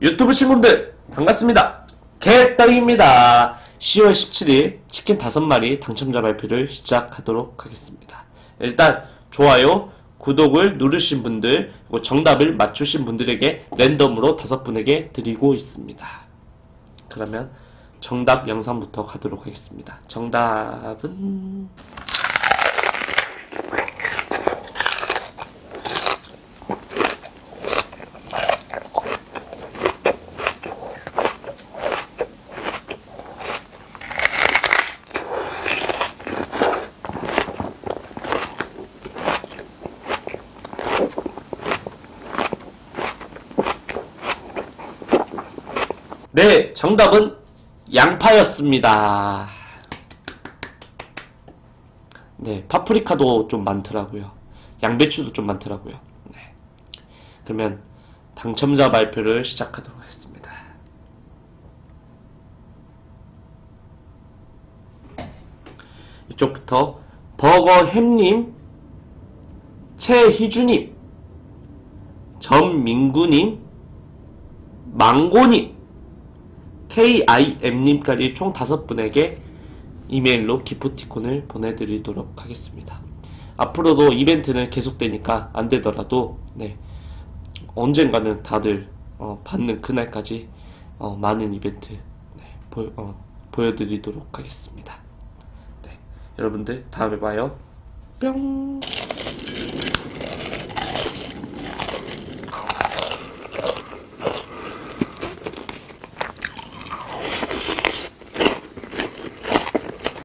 유튜브 친구들 반갑습니다. 개떡입니다. 10월 17일 치킨 5마리 당첨자 발표를 시작하도록 하겠습니다. 일단 좋아요, 구독을 누르신 분들, 그리고 정답을 맞추신 분들에게 랜덤으로 5분에게 드리고 있습니다. 그러면 정답 영상부터 가도록 하겠습니다. 정답은 네, 정답은 양파였습니다. 네, 파프리카도 좀 많더라고요. 양배추도 좀 많더라고요. 네. 그러면 당첨자 발표를 시작하도록 하겠습니다. 이쪽부터 버거 햄님, 최희주님, 전민구님, 망고님, KIM님까지 총 다섯 분에게 이메일로 기프티콘을 보내드리도록 하겠습니다. 앞으로도 이벤트는 계속되니까 안 되더라도 네, 언젠가는 다들 어, 받는 그날까지 어, 많은 이벤트 네, 보, 여드리도록 하겠습니다. 네, 여러분들 다음에 봐요. 뿅.